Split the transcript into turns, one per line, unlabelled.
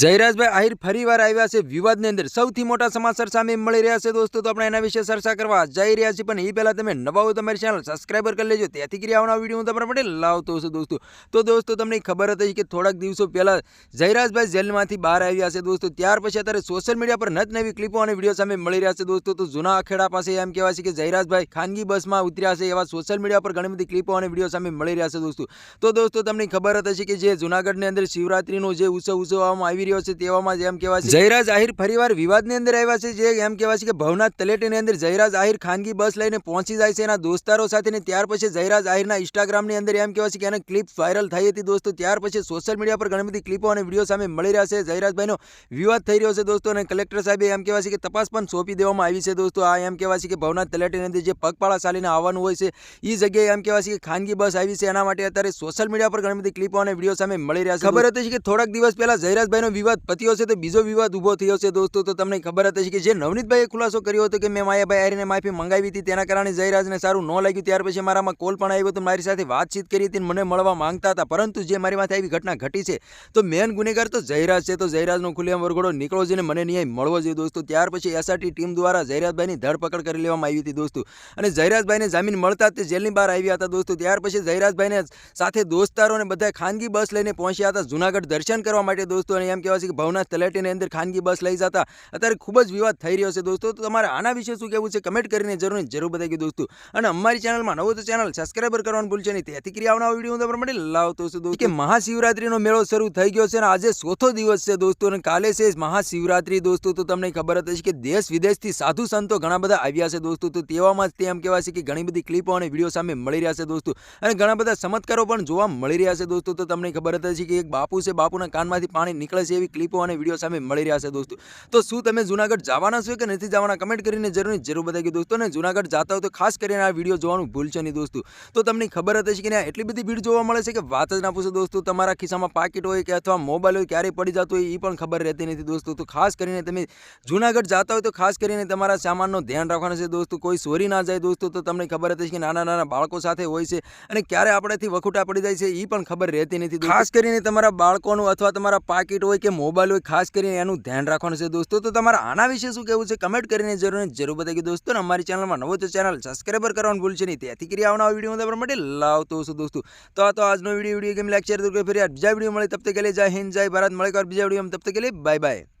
જયરાજભાઈ આહિર ફરીવાર આવ્યા છે વિવાદની અંદર. સૌથી મોટા સમાચાર સામે મળી રહ્યા છે દોસ્તો, તો આપણે એના વિશે ચર્ચા કરવા જઈ રહ્યા છીએ. પણ એ પહેલાં તમે નવા હોય તમારી ચેનલ સબસ્ક્રાઈબર કરી લેજો. ત્યાંથી કરી આવવાના વીડિયો હું તમારા માટે લાવતો છું દોસ્તો. તો દોસ્તો, તમને ખબર હતી કે થોડાક દિવસો પહેલાં જયરાજભાઈ જેલમાંથી બહાર આવ્યા છે દોસ્તો. ત્યાર પછી અત્યારે સોશિયલ મીડિયા પર નત નવી ક્લિપો અને વીડિયો સામે મળી રહ્યા છે દોસ્તો. તો જૂના અખેડા પાસે એમ કહેવાય છે કે જયરાજભાઈ ખાનગી બસમાં ઉતર્યા છે એવા સોશિયલ મીડિયા પર ઘણી બધી ક્લિપો અને વીડિયો સામે મળી રહ્યા છે દોસ્તો. તો દોસ્તો, તમને ખબર હતી કે જે જૂનાગઢની અંદર શિવરાત્રીનો જે ઉત્સવ ઉજવવામાં આવી રહ્યો છે તેવામાં જ એમ કહેવાય છે જયરાજ આહિર ફરીવાર વિવાદની અંદર આવ્યા છે જે એમ કહેવાય છે કે ભવનાથ તલેટીની અંદર જયરાજ આહિર ખાનગી બસ લઈને પહોંચી જાય છે. એના દોસ્તારો સાથે ને ત્યાર પછી જયરાજ આહિરના ઇન્સ્ટાગ્રામની અંદર એમ કહેવાય છે કે એને ક્લિપ વાયરલ થઈ હતી દોસ્તો. ત્યાર પછી સોશિયલ મીડિયા પર ઘણી બધી ક્લિપો અને વીડિયો સામે મળી રહ્યા છે. જયરાજભાઈનો વિવાદ થઈ રહ્યો છે દોસ્તો અને કલેક્ટર સાહેબે એમ કહેવાય છે કે તપાસ પણ સોંપી દેવામાં આવી છે દોસ્તો. આ એમ કહેવાય છે કે ભવનાથ તલેટીની અંદર જે પગપાળા ચાલીને આવવાનું હોય છે એ જગ્યાએ એમ કહેવાય છે કે ખાનગી બસ આવી છે. એના માટે અત્યારે સોશિયલ મીડિયા પર ઘણી બધી ક્લિપો અને વીડિયો સામે મળી રહ્યા છે ખબર હતી કે થોડાક દિવસ પહેલા જયરાજભાઈનો વિવાદ પત્યો છે તો બીજો વિવાદ ઊભો થયો છે દોસ્તો. તો તમને ખબર હતી કે જે નવનીતભાઈએ ખુલાસો કર્યો હતો કે મેં માયાભાઈ આરીને માફી મંગાવી હતી તેના કારણે જયરાજને સારું ન લાગ્યું, ત્યાર પછી મારામાં કોલ પણ આવ્યો તો મારી સાથે વાતચીત કરી હતી મને મળવા માંગતા હતા. પરંતુ જે મારી માથે આવી ઘટના ઘટી છે, તો મેન ગુનેગાર તો જયરાજ છે. તો જયરાજનો ખુલ્લેઆમ વરઘોડો નીકળો જોઈએ મને ન્યાય મળવો જોઈએ દોસ્તો. ત્યાર પછી એસઆરટી ટીમ દ્વારા જયરાજભાઈની ધરપકડ કરી લેવામાં આવી હતી દોસ્તો. અને જયરાજભાઈને જામીન મળતા તે જેલની બહાર આવ્યા હતા દોસ્તો. ત્યાર પછી જયરાજભાઈને સાથે દોસ્તારો અને બધા ખાનગી બસ લઈને પહોંચ્યા હતા જુનાગઢ દર્શન કરવા માટે દોસ્તો. અને એમ કહેવાય કે ભવનાથ તલેટીની અંદર ખાનગી બસ લઈ જતા અત્યારે ખૂબ જ વિવાદ થઈ રહ્યો છે દોસ્તો. તો તમારે આના વિશે શું કહેવું છે? કમેન્ટ કરીને જરૂર જરૂર બતાવી દોસ્તો. અને અમારી ચેનલમાં નવો તો ચેનલ સબસ્ક્રાઈબર કરવાનું ભૂલશે નહીં. તેથી કરી આવનાર વીડિયો તમારા માટે લાવતો છું દોસ્તો. કે મહાશિવરાત્રિનો મેળો શરૂ થઈ ગયો છે અને આજે ચોથો દિવસ છે દોસ્તો અને કાલે છે મહાશિવરાત્રી દોસ્તો. તો તમને ખબર હતી કે દેશ વિદેશથી સાધુ સંતો ઘણા બધા આવ્યા છે દોસ્તો. તો તેવામાં જ તે એમ કહેવાય છે કે ઘણી બધી ક્લિપો અને વીડિયો સામે મળી રહ્યા છે દોસ્તો. અને ઘણા બધા ચમત્કારો પણ જોવા મળી રહ્યા છે દોસ્તો. તો તમને ખબર હતી કે એક બાપુ છે, બાપુના કાનમાંથી પાણી નીકળે છે એવી ક્લિપો અને વીડિયો સામે મળી રહ્યા છે દોસ્તો. તો શું તમે જુનાગઢ જવાના છો કે નથી જવાના? કમેન્ટ કરીને જરૂર જરૂર બતાવી દોસ્તો. અને જુનાગઢ જતા હોય તો ખાસ કરીને આ વીડિયો જોવાનું ભૂલશો નહીં દોસ્તો. તો તમને ખબર હતી કે એટલી બધી ભીડ જોવા મળે છે કે વાત જ ના પૂછો દોસ્તો. તમારા ખિસ્સામાં પાકીટ હોય કે અથવા મોબાઈલ હોય ક્યારે પડી જતો હોય એ પણ ખબર રહેતી નથી દોસ્તો. તો ખાસ કરીને તમે જુનાગઢ જતા હોય તો ખાસ કરીને તમારા સામાનનું ધ્યાન રાખવાનું છે દોસ્તો. કોઈ સોરી ના જાય દોસ્તો, તો તમને ખબર હતી કે નાના નાના બાળકો સાથે હોય છે અને ક્યારે આપણેથી વખૂટા પડી જાય છે એ પણ ખબર રહેતી નથી ખાસ કરીને તમારા બાળકોનું અથવા તમારા પાકીટ હોય હોય કે મોબાઈલ હોય, ખાસ કરીને એનું ધ્યાન રાખવાનું છે દોસ્તો. તો તમારે આના વિશે શું કહેવું છે? કમેન્ટ કરીને જરૂર જરૂર બતાવી દોસ્તો. અમારી ચેનલમાં નવો તો ચેનલ સબસ્ક્રાઈબર કરવાનું ભૂલશે નહીં. તેથી કરી આવનાર વીડિયો તમારા માટે લાવતો છું દોસ્તો. તો આ તો આજનો video video game lecture share કરો ફરી બીજા વીડિયો મળે. તબ તક કે જય હિન્દ, જય ભારત. મળે બીજા વીડિયો તબ તક કે બાય બાય